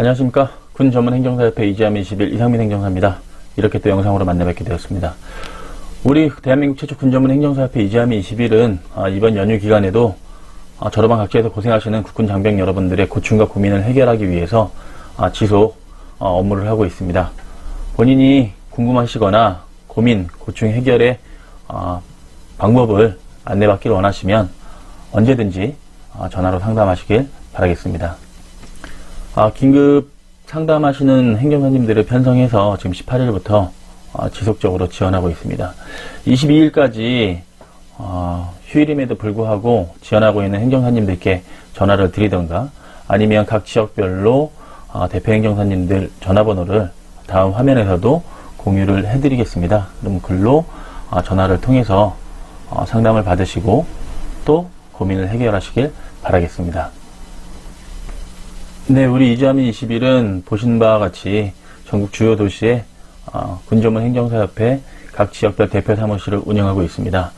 안녕하십니까. 군 전문 행정사협회 이지암 21 이상민 행정사입니다. 이렇게 또 영상으로 만나 뵙게 되었습니다. 우리 대한민국 최초 군 전문 행정사협회 이지암 21은 아, 이번 연휴 기간에도 아, 저러방 각지에서 고생하시는 국군 장병 여러분들의 고충과 고민을 해결하기 위해서 아, 지속 어, 업무를 하고 있습니다. 본인이 궁금하시거나 고민, 고충 해결의 아, 방법을 안내받기를 원하시면 언제든지 아, 전화로 상담하시길 바라겠습니다. 아, 긴급 상담하시는 행정사님들을 편성해서 지금 18일부터 지속적으로 지원하고 있습니다. 22일까지 어, 휴일임에도 불구하고 지원하고 있는 행정사님들께 전화를 드리던가 아니면 각 지역별로 어, 대표 행정사님들 전화번호를 다음 화면에서도 공유를 해드리겠습니다. 그럼 글로 어, 전화를 통해서 어, 상담을 받으시고 또 고민을 해결하시길 바라겠습니다. 네, 우리 이주하민 21은 보신 바와 같이 전국 주요 도시에 어, 군전문 행정사협회 각 지역별 대표 사무실을 운영하고 있습니다.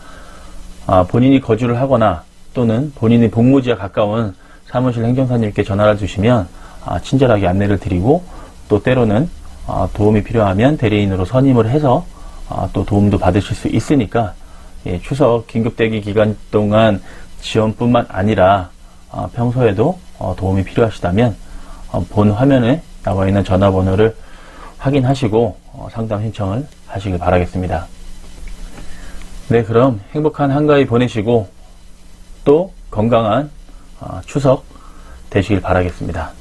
아, 본인이 거주를 하거나 또는 본인이 복무지와 가까운 사무실 행정사님께 전화를 주시면 아, 친절하게 안내를 드리고 또 때로는 아, 도움이 필요하면 대리인으로 선임을 해서 아, 또 도움도 받으실 수 있으니까 예, 추석 긴급대기 기간 동안 지원뿐만 아니라 아, 평소에도 어, 도움이 필요하시다면 어, 본 화면에 나와 있는 전화번호를 확인하시고 어, 상담 신청을 하시길 바라겠습니다. 네, 그럼 행복한 한가위 보내시고 또 건강한 어, 추석 되시길 바라겠습니다.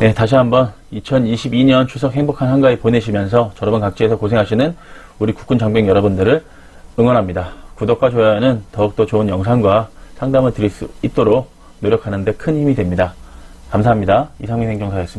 네, 다시 한번 2022년 추석 행복한 한가위 보내시면서 저러번 각지에서 고생하시는 우리 국군 장병 여러분들을 응원합니다. 구독과 좋아요는 더욱더 좋은 영상과 상담을 드릴 수 있도록 노력하는 데 큰 힘이 됩니다. 감사합니다. 이상민 행정사였습니다.